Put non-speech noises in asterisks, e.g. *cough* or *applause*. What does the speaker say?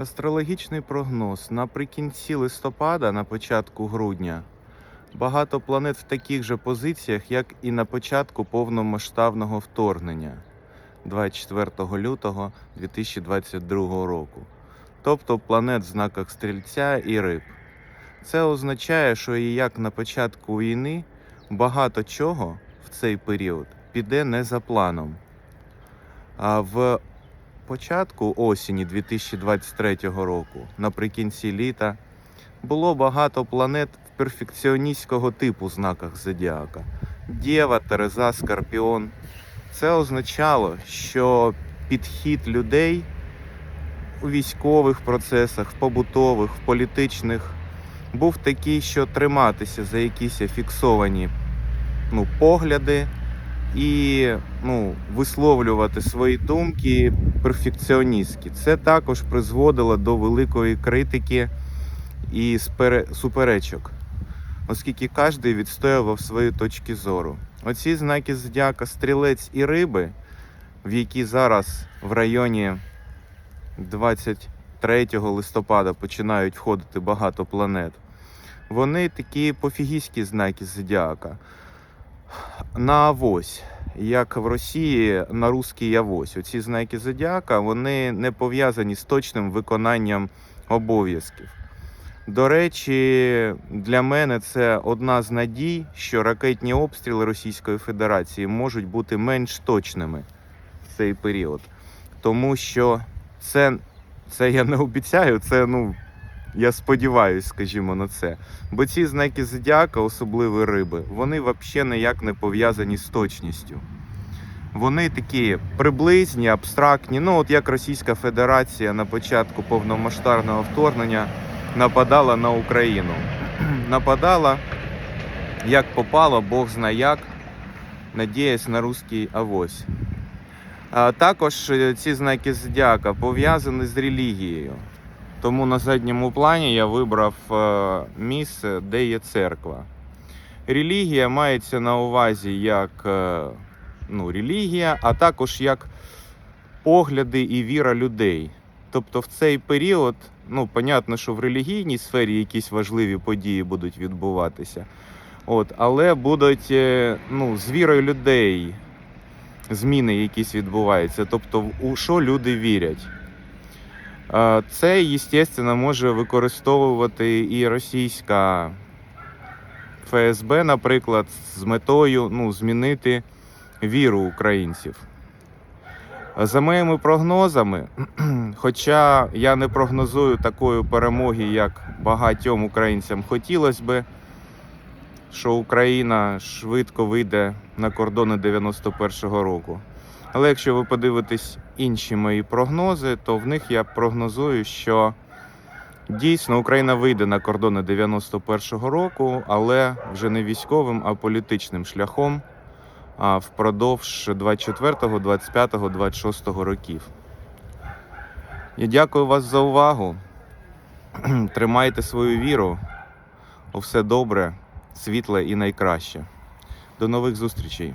Астрологічний прогноз. Наприкінці листопада, на початку грудня, багато планет в таких же позиціях, як і на початку повномасштабного вторгнення 24 лютого 2022 року. Тобто планет в знаках Стрільця і Риб. Це означає, що і як на початку війни багато чого в цей період піде не за планом. А в початку осені 2023 року, наприкінці літа, було багато планет перфекціоністського типу в знаках Зодіака. Дєва, Тереза, Скорпіон. Це означало, що підхід людей у військових процесах, в побутових, в політичних був такий, що триматися за якісь фіксовані ну, погляди і ну, висловлювати свої думки перфекціоністські. Це також призводило до великої критики і суперечок, оскільки кожен відстоював свої точки зору. Оці знаки зодіака стрілець і риби, в які зараз в районі 23 листопада починають входити багато планет, вони такі пофігістські знаки зодіака. На авось, як в Росії на русський авось. Оці знаки зодіака вони не пов'язані з точним виконанням обов'язків. До речі, для мене це одна з надій, що ракетні обстріли Російської Федерації можуть бути менш точними в цей період. Тому що це, це я не обіцяю, це ну. Я сподіваюся, скажімо, на це. Бо ці знаки зодіака, особливо риби, вони взагалі ніяк не пов'язані з точністю. Вони такі приблизні, абстрактні. Ну, от як Російська Федерація на початку повномасштабного вторгнення нападала на Україну. *clears throat* Нападала, як попало, Бог зна як, надіясь на руський авось. А також е, ці знаки зодіака пов'язані з релігією. Тому на задньому плані я вибрав е, місце, де є церква. Релігія мається на увазі як е, ну, релігія, а також як погляди і віра людей. Тобто в цей період, ну, понятно, що в релігійній сфері якісь важливі події будуть відбуватися. От, але будуть е, ну, з вірою людей зміни якісь відбуваються. Тобто, у що люди вірять. Це, звісно, може використовувати і російська ФСБ, наприклад, з метою ну, змінити віру українців. За моїми прогнозами, *clears throat* хоча я не прогнозую такої перемоги, як багатьом українцям хотілося би, що Україна швидко вийде на кордони 91-го року. Але якщо ви подивитесь інші мої прогнози, то в них я прогнозую, що дійсно Україна вийде на кордони 91-го року, але вже не військовим, а політичним шляхом впродовж 24-го, 25-го, 26-го років. Я дякую вас за увагу. *clears throat* Тримайте свою віру. У все добре, світле і найкраще. До нових зустрічей!